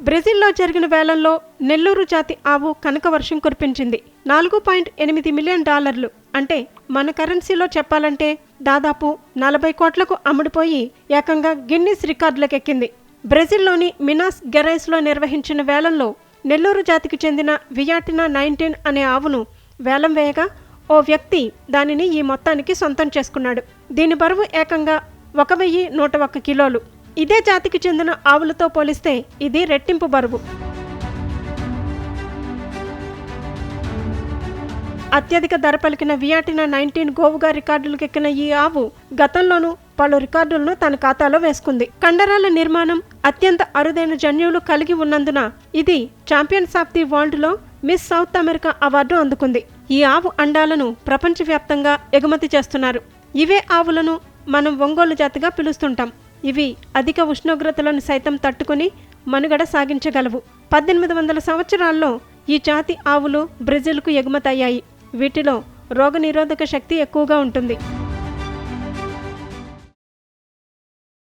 బ్రెజిల్లో జరిగిన వేలంలో నెల్లూరు జాతి ఆవు కనక వర్షం కురిపించింది. నాలుగు పాయింట్ ఎనిమిది మిలియన్ డాలర్లు. అంటే మన కరెన్సీలో చెప్పాలంటే దాదాపు నలభై కోట్లకు అమ్ముడుపోయి ఏకంగా గిన్నిస్ రికార్డులకెక్కింది. బ్రెజిల్లోని మినాస్ గెరైస్లో నిర్వహించిన వేలంలో నెల్లూరు జాతికి చెందిన వియాటినా నైన్టీన్ అనే ఆవును వేలం వేయగా ఓ వ్యక్తి దానిని ఈ మొత్తానికి సొంతం చేసుకున్నాడు. దీని బరువు ఏకంగా ఒక వెయ్యి నూట ఒక్క కిలోలు. ఇదే జాతికి చెందిన ఆవులతో పోలిస్తే ఇది రెట్టింపు బరువు. అత్యధిక ధర పలికిన వియాటినా నైన్టీన్ గోవుగా రికార్డులకు ఎక్కిన ఈ ఆవు గతంలోనూ పలు రికార్డులను తన ఖాతాలో వేసుకుంది. కండరాల నిర్మాణం అత్యంత అరుదైన జన్యువులు కలిగి ఉన్నందున ఇది ఛాంపియన్స్ ఆఫ్ ది వరల్డ్లో మిస్ సౌత్ అమెరికా అవార్డు అందుకుంది. ఈ ఆవు అండాలను ప్రపంచవ్యాప్తంగా ఎగుమతి చేస్తున్నారు. ఇవే ఆవులను మనం ఒంగోలు జాతిగా పిలుస్తుంటాం. ఇవి అధిక ఉష్ణోగ్రతలను సైతం తట్టుకుని మనుగడ సాగించగలవు. పద్దెనిమిది వందల సంవత్సరాల్లో ఈ జాతి ఆవులు బ్రెజిల్కు ఎగుమతయ్యాయి. వీటిలో రోగనిరోధక శక్తి ఎక్కువగా ఉంటుంది.